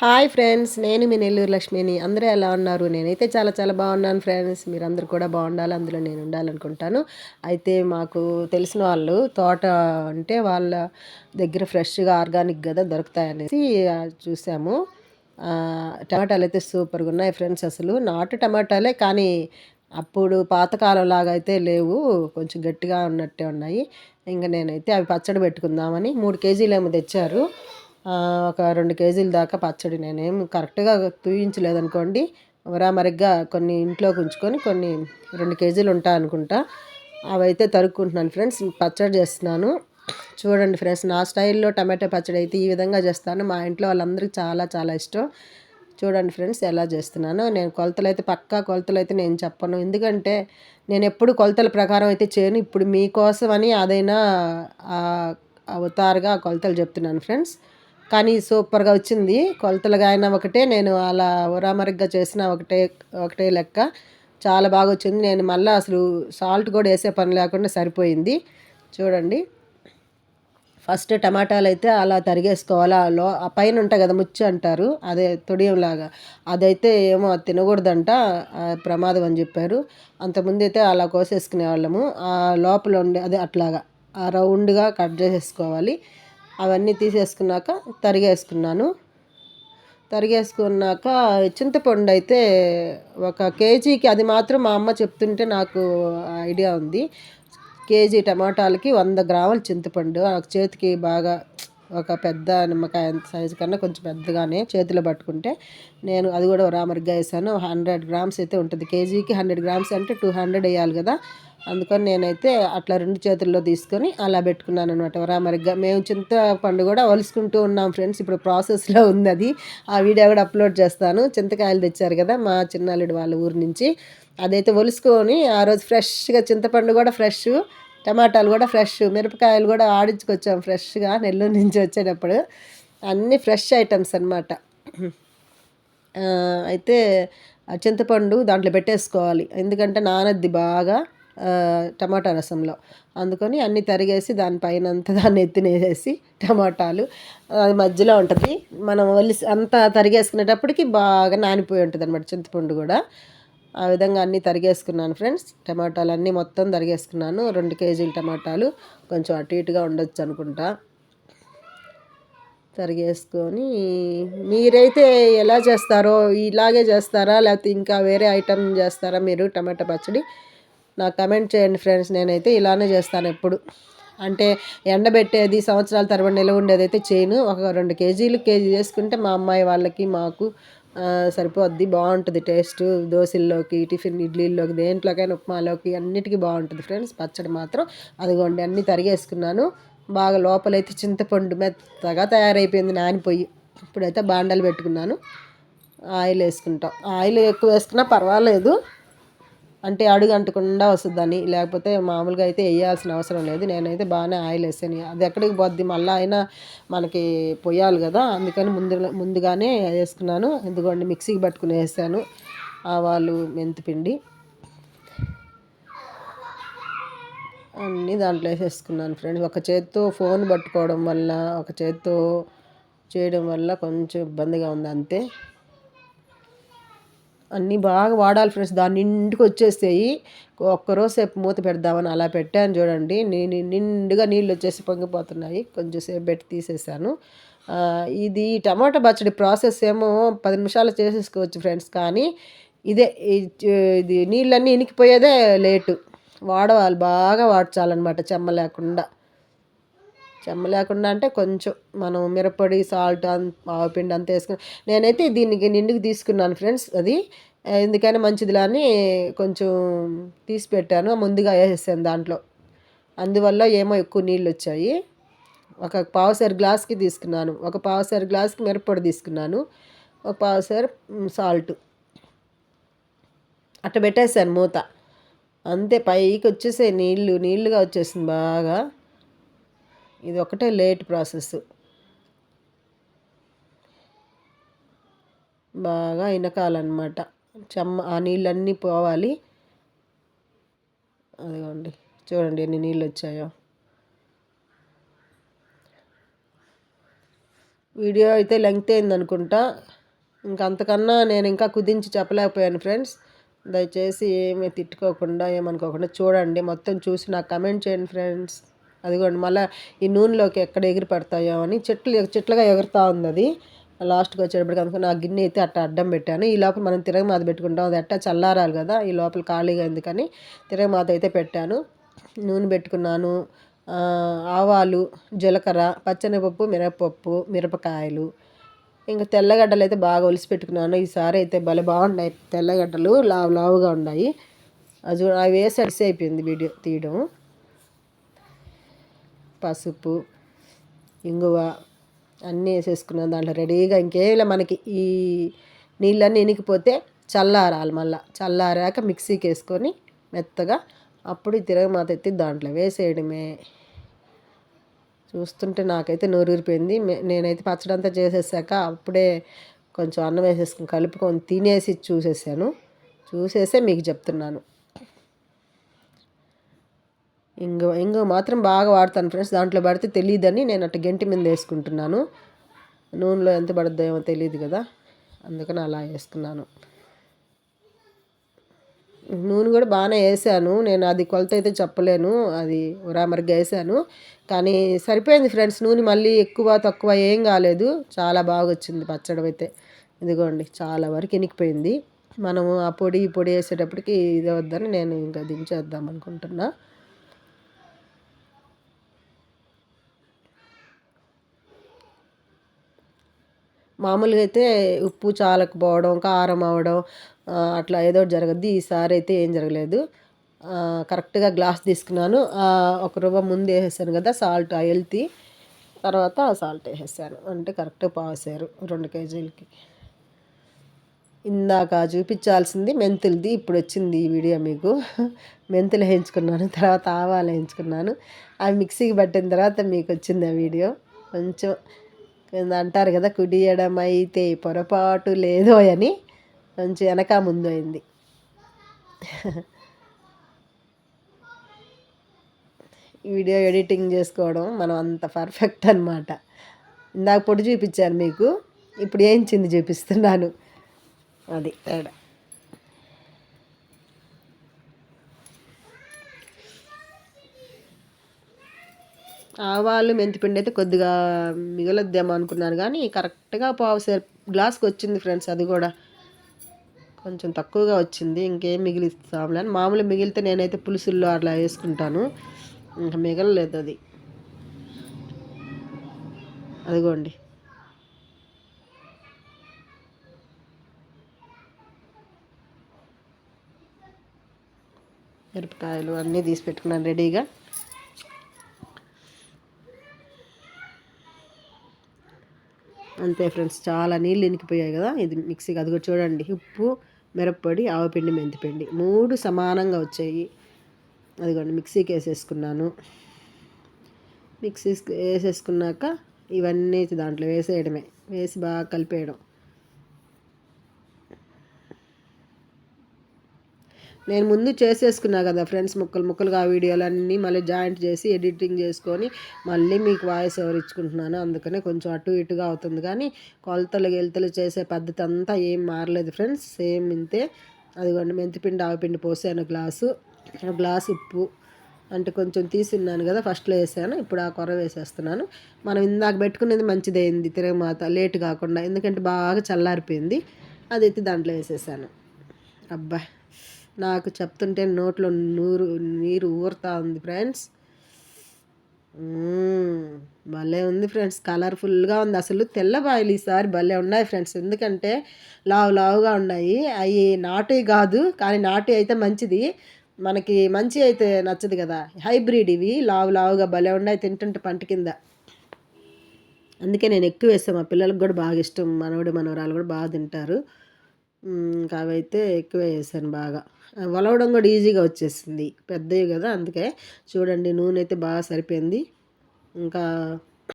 Hi friends నేను మీ నెల్లూరు లక్ష్మిని. అందరూ ఎలా ఉన్నారు? నేనైతే చాలా చాలా బాగున్నాను ఫ్రెండ్స్. మీరందరూ కూడా బాగుండాలి అందులో నేను ఉండాలనుకుంటాను. అయితే మాకు తెలిసిన వాళ్ళు తోట అంటే వాళ్ళ దగ్గర ఫ్రెష్గా ఆర్గానిక్ కదా దొరుకుతాయనేసి చూసాము. టమాటాలు అయితే సూపర్గా ఉన్నాయి ఫ్రెండ్స్ అసలు. నాటు టమాటాలే కానీ అప్పుడు పాతకాలం లాగా అయితే లేవు. కొంచెం గట్టిగా ఉన్నట్టే ఉన్నాయి. ఇంకా నేనైతే అవి పచ్చడి పెట్టుకుందామని మూడు కేజీలు ఏమో తెచ్చారు. ఒక రెండు కేజీల దాకా పచ్చడి నేనేం కరెక్ట్గా తూయించలేదనుకోండి మరిగ్గా కొన్ని ఇంట్లోకి ఉంచుకొని కొన్ని రెండు కేజీలు ఉంటాయి అనుకుంటా. అవైతే తరుక్కుంటున్నాను ఫ్రెండ్స్ పచ్చడి చేస్తున్నాను. చూడండి ఫ్రెండ్స్ నా స్టైల్లో టమాటో పచ్చడి అయితే ఈ విధంగా చేస్తాను. మా ఇంట్లో వాళ్ళందరికీ చాలా చాలా ఇష్టం. చూడండి ఫ్రెండ్స్ ఎలా చేస్తున్నాను. నేను కొలతలు అయితే పక్కా కొలతలు అయితే నేను చెప్పను. ఎందుకంటే నేను ఎప్పుడు కొలతల ప్రకారం అయితే చేయను. ఇప్పుడు మీకోసం అని అదైనా అవతారుగా ఆ కొలతలు చెప్తున్నాను ఫ్రెండ్స్. కానీ సూపర్గా వచ్చింది. కొలతలుగా అయినా ఒకటే నేను అలా ఉరామరిగ్గా చేసిన ఒకటే ఒకటే లెక్క. చాలా బాగా వచ్చింది. నేను మళ్ళీ అసలు సాల్ట్ కూడా వేసే పని లేకుండా సరిపోయింది. చూడండి. ఫస్ట్ టమాటాలు అయితే అలా తరిగేసుకోవాలి? ఆ లో ఆ పైన ఉంటాయి కదా ముచ్చి అంటారు. అదే తొడియంలాగా. అదైతే ఏమో అది తినకూడదంట. ప్రమాదం అని చెప్పారు. అంతకుముందు అయితే అలా కోసేసుకునే వాళ్ళము ఆ లోపల ఉండే అదే అట్లాగా. ఆ రౌండ్గా కట్ చేసేసుకోవాలి. అవన్నీ తీసేసుకున్నాక తరిగేసుకున్నాను. తరిగేసుకున్నాక చింతపండు అయితే ఒక కేజీకి అది మాత్రం మా అమ్మ చెప్తుంటే నాకు ఐడియా ఉంది. కేజీ టమాటాలకి వంద గ్రాముల చింతపండు. నాకు చేతికి బాగా ఒక పెద్ద నిమ్మకాయ సైజు కన్నా కొంచెం పెద్దగానే చేతిలో పట్టుకుంటే నేను అది కూడా రామరిగ్గా వేసాను. హండ్రెడ్ గ్రామ్స్ అయితే ఉంటుంది. కేజీకి హండ్రెడ్ గ్రామ్స్ అంటే టూ హండ్రెడ్ వేయాలి కదా. అందుకని నేనైతే అట్లా రెండు చేతుల్లో తీసుకొని అలా పెట్టుకున్నాను అనమాట రామరిగ్గా. మేము చింతపండు కూడా వలుసుకుంటూ ఉన్నాం ఫ్రెండ్స్. ఇప్పుడు ప్రాసెస్లో ఉంది అది. ఆ వీడియో కూడా అప్లోడ్ చేస్తాను. చింతకాయలు తెచ్చారు కదా మా చిన్నాలుడు వాళ్ళ ఊరు నుంచి. అదైతే ఒలుసుకొని ఆ రోజు ఫ్రెష్గా చింతపండు కూడా ఫ్రెష్ టమాటాలు కూడా ఫ్రెష్ మిరపకాయలు కూడా ఆడించుకొచ్చాం ఫ్రెష్గా నెల్లూరు నుంచి వచ్చేటప్పుడు. అన్నీ ఫ్రెష్ ఐటమ్స్ అనమాట అయితే ఆ చింతపండు దాంట్లో పెట్టేసుకోవాలి. ఎందుకంటే నానద్ది బాగా టమాటా రసంలో. అందుకని అన్ని తరిగేసి దానిపైన అంతా దాన్ని ఎత్తినేసేసి టమాటాలు. అది మధ్యలో ఉంటుంది. మనం వలిసి అంతా తరిగేసుకునేటప్పటికి బాగా నానిపోయి ఉంటుంది అనమాట చింతపండు కూడా. ఆ విధంగా అన్నీ తరిగేసుకున్నాను ఫ్రెండ్స్. టమాటాలు అన్నీ మొత్తం తరిగేసుకున్నాను. రెండు కేజీల టమాటాలు కొంచెం అటు ఇటుగా ఉండొచ్చు అనుకుంటా. తరిగేసుకొని మీరైతే ఎలా చేస్తారో ఇలాగే చేస్తారా లేకపోతే ఇంకా వేరే ఐటమ్ చేస్తారా మీరు టమాటా పచ్చడి? నాకు కమెంట్ చేయండి ఫ్రెండ్స్. నేనైతే ఇలానే చేస్తాను ఎప్పుడు. అంటే ఎండబెట్టేది సంవత్సరాల తరబడి నిలవ ఉండేది అయితే చేయను. ఒక రెండు కేజీలు కేజీ చేసుకుంటే మా అమ్మాయి వాళ్ళకి మాకు సరిపోద్ది బాగుంటుంది టేస్ట్. దోశల్లోకి టిఫిన్ ఇడ్లీల్లోకి దేంట్లోకైనా ఉప్మాలోకి అన్నిటికీ బాగుంటుంది ఫ్రెండ్స్. పచ్చడి మాత్రం అదిగోండి అన్నీ తరిగేసుకున్నాను. బాగా లోపలైతే చింతపండు మెత్తగా తయారైపోయింది నానిపోయి ఇప్పుడైతే బాండలు పెట్టుకున్నాను. ఆయిల్ వేసుకుంటాం ఆయిల్ ఎక్కువ వేసుకున్నా పర్వాలేదు. అంటే అడుగు అంటకుండా వస్తుందని లేకపోతే మామూలుగా అయితే వేయాల్సిన అవసరం లేదు. నేనైతే బాగానే ఆయిల్ వేసాను అది ఎక్కడికి పోద్ది? మళ్ళీ అయినా మనకి పొయ్యాలి కదా. అందుకని ముందు ముందుగానే వేసుకున్నాను. ఎందుకంటే మిక్సీకి పట్టుకుని వేసాను. ఆవాలు మెంతిపిండి అన్నీ దాంట్లో వేసేసుకున్నాను ఫ్రెండ్స్. ఒక చేత్తో ఫోన్ పట్టుకోవడం వల్ల ఒక చేత్తో చేయడం వల్ల కొంచెం ఇబ్బందిగా ఉంది అంతే. అన్నీ బాగా వాడాలి ఫ్రెండ్స్. దాని నిండుకు వచ్చేస్తాయి ఒక్కరోజు సేపు మూత పెడదామని అలా పెట్టాను చూడండి. నేను నిండుగా నీళ్ళు వచ్చేసి పొంగిపోతున్నాయి. కొంచెం సేపు పెట్టి తీసేసాను. ఇది టమాటా పచ్చడి ప్రాసెస్ ఏమో పది నిమిషాలు చేసేసుకోవచ్చు ఫ్రెండ్స్. కానీ ఇదే ఇది నీళ్ళన్నీ ఇనికిపోయేదే లేటు. వాడవాలి. బాగా వాడ్చాలన్నమాట చెమ్మ లేకుండా. చెమ్మ లేకుండా అంటే కొంచెం మనం మిరపొడి సాల్ట్ ఆవపిండి అంత వేసుకుని నేనైతే దీనికి నిండుకు తీసుకున్నాను ఫ్రెండ్స్. అది ఎందుకని మంచిదిలా అని కొంచెం తీసి పెట్టాను ముందుగా వేసేసాను దాంట్లో. అందువల్ల ఏమో ఎక్కువ నీళ్ళు వచ్చాయి ఒక పావుసారి గ్లాస్కి తీసుకున్నాను. ఒక పావుసారి గ్లాస్కి మిరప్పొడి తీసుకున్నాను. ఒక పావుసారి సాల్ట్. అట్ట పెట్టేశాను మూత. అంతే పైకి వచ్చేసే నీళ్ళు. నీళ్ళుగా వచ్చేసింది బాగా. ఇది ఒకటే లేట్ ప్రాసెస్. బాగా ఇనకాలన్నమాట. చెమ్మ ఆ నీళ్ళన్నీ పోవాలి. అదిగోండి. చూడండి ఎన్ని నీళ్ళు వచ్చాయో వీడియో అయితే లెంగ్త్ అయింది అనుకుంటా ఇంకా అంతకన్నా నేను ఇంకా కుదించి చెప్పలేకపోయాను ఫ్రెండ్స్. దయచేసి ఏమీ తిట్టుకోకుండా ఏమనుకోకుండా చూడండి. మొత్తం చూసి నాకు కమెంట్ చేయండి ఫ్రెండ్స్. అదిగోండి. మళ్ళీ ఈ నూనెలోకి ఎక్కడ ఎగిరి పడతాయో అని. చెట్లు చెట్లుగా ఎగురుతూ ఉంది అది. లాస్ట్కి వచ్చేటప్పటికి అనుకుని ఆ గిన్నె అయితే అట్ట అడ్డం పెట్టాను. ఈ లోపల మనం తిరగమాత పెట్టుకుంటాం. అది అట్ట చల్లారాలి కదా ఈ లోపల ఖాళీగా ఎందుకని తిరగమాత అయితే పెట్టాను. నూనె పెట్టుకున్నాను. ఆవాలు జీలకర్ర పచ్చనిపప్పు మిరపప్పు మిరపకాయలు. ఇంకా తెల్లగడ్డలు అయితే బాగా ఒలిసి పెట్టుకున్నాను. ఈసారి అయితే భలే బాగున్నాయి తెల్లగడ్డలు లావు లావుగా ఉన్నాయి. అది అవి వేసి అడిసి అయిపోయింది వీడియో తీయడం. పసుపు ఇంగువ అన్నీ వేసేసుకున్నాం దాంట్లో రెడీగా. ఇంకేలా మనకి ఈ నీళ్ళన్నీ ఇనికిపోతే చల్లారాలి మళ్ళీ. చల్లారాక మిక్సీకి వేసుకొని మెత్తగా అప్పుడు తిరగమాత ఎత్తి దాంట్లో వేసేయడమే. చూస్తుంటే నాకైతే నోరూరిపోయింది. నేనైతే పచ్చడంతా చేసేసాక అప్పుడే కొంచెం అన్నం వేసేసుకుని కలుపుకొని తినేసి చూసేసాను. చూసేసే మీకు చెప్తున్నాను. ఇంగు ఇంగు మాత్రం బాగా వాడతాను ఫ్రెండ్స్. దాంట్లో పడితే తెలియదని నేను అట్ట గంటి మీద వేసుకుంటున్నాను. నూనెలో ఎంత పడుద్దేమో తెలియదు కదా. అందుకని అలా వేసుకున్నాను. నూనె కూడా బాగానే వేసాను. నేను అది కొలత అయితే చెప్పలేను. అది ఉరామరిగా వేసాను. కానీ సరిపోయింది ఫ్రెండ్స్. నూనె మళ్ళీ ఎక్కువ తక్కువ ఏం కాలేదు. చాలా బాగా వచ్చింది పచ్చడి అయితే. ఇదిగోండి చాలా వరకు ఇనికిపోయింది. మనము ఆ పొడి ఈ పొడి వేసేటప్పటికి ఇది వద్దని నేను ఇంకా దించేద్దాం అనుకుంటున్నా. మామూలుగా అయితే ఉప్పు చాలకపోవడం కారం అవడం అట్లా ఏదో జరగద్ది. ఈసారి అయితే ఏం జరగలేదు. కరెక్ట్గా గ్లాస్ తీసుకున్నాను. ఒక రవ్వ ముందు వేసేసాను కదా సాల్ట్ హెల్తీ. తర్వాత సాల్ట్ వేసేసాను. అంటే కరెక్ట్గా పాసారు రెండు కేజీలకి. ఇందాక చూపించాల్సింది మెంతులది. ఇప్పుడు వచ్చింది ఈ వీడియో మీకు. మెంతులు వేయించుకున్నాను తర్వాత ఆవాలు వేయించుకున్నాను. అవి మిక్సీకి పట్టిన తర్వాత మీకు వచ్చింది ఆ వీడియో. కొంచెం అంటారు కదా కుడియడం అయితే పొరపాటు లేదో అని కొంచెం వెనక ముందు అయింది. వీడియో ఎడిటింగ్ చేసుకోవడం మనం అంత పర్ఫెక్ట్ అనమాట ఇందాక పొడి చూపించాను మీకు ఇప్పుడు ఏం చింది చూపిస్తున్నాను. అది తేడా ఆవాలు మెంతిపిండి అయితే కొద్దిగా మిగలొద్దేమో అనుకున్నాను కానీ కరెక్ట్గా పావు సేర్ గ్లాస్కి వచ్చింది ఫ్రెండ్స్ అది కూడా. కొంచెం తక్కువగా వచ్చింది ఇంకేం మిగిలిస్తాంలే అని. మామూలు మిగిలితే నేనైతే పులుసుల్లో అట్లా వేసుకుంటాను. ఇంకా మిగలలేదు అది. అదిగోండి. మిరపకాయలు అన్నీ తీసి పెట్టుకున్నాను రెడీగా. అంతే ఫ్రెండ్స్ చాలా నీళ్ళు ఇనికిపోయాయి కదా. ఇది మిక్సీకి అది కూడా చూడండి. ఉప్పు మిరప్పొడి ఆవపిండి మెంతిపిండి మూడు సమానంగా వచ్చాయి. అదిగోండి మిక్సీకి వేసేసుకున్నాను. మిక్సీ వేసేసుకున్నాక ఇవన్నీ దాంట్లో వేసేయడమే. వేసి బాగా కలిపేయడం. నేను ముందు చేసేసుకున్నా కదా ఫ్రెండ్స్ ముక్కలు ముక్కలుగా ఆ వీడియోలన్నీ మళ్ళీ జాయింట్ చేసి ఎడిటింగ్ చేసుకొని మళ్ళీ మీకు వాయిస్ ఓవర్ ఇచ్చుకుంటున్నాను అందుకనే కొంచెం అటు ఇటుగా అవుతుంది. కానీ కొలతలు గెలతలు చేసే పద్ధతి అంతా ఏం మారలేదు ఫ్రెండ్స్ సేమ్ ఇంతే. అదిగోండి మెంతిపిండి ఆవపిండి పోసాను గ్లాసు గ్లాస్ ఉప్పు అంటే కొంచెం తీసున్నాను కదా ఫస్ట్లో వేసాను ఇప్పుడు ఆ కొర వేసేస్తున్నాను. మనం ఇందాక పెట్టుకునేది మంచిదైంది తిరగమాత లేట్ కాకుండా ఎందుకంటే బాగా చల్లారిపోయింది అది ఎత్తి దాంట్లో వేసేసాను. అబ్బాయి నాకు చెప్తుంటే నోట్లో నూరు నీరు ఊరుతా ఉంది ఫ్రెండ్స్. భలే ఉంది ఫ్రెండ్స్. కలర్ఫుల్గా ఉంది. అసలు తెల్లబాయిలు ఈసారి భలే ఉన్నాయి ఫ్రెండ్స్. ఎందుకంటే లావు లావుగా ఉన్నాయి. అవి నాటువి కాదు కానీ నాటు అయితే మంచిది. మనకి మంచి అయితే నచ్చదు కదా. హైబ్రిడ్ ఇవి. లావు లావుగా భలే ఉన్నాయి. తింటుంటే పంట కింద. అందుకే నేను ఎక్కువ వేస్తాను మా పిల్లలకు కూడా బాగా ఇష్టం. మనవడు మనవరాలు కూడా బాగా తింటారు. ఇంకా అవైతే ఎక్కువ వేసాను బాగా. వలవడం కూడా ఈజీగా వచ్చేసింది. పెద్దవి కదా అందుకే చూడండి నూనె అయితే బాగా సరిపోయింది. ఇంకా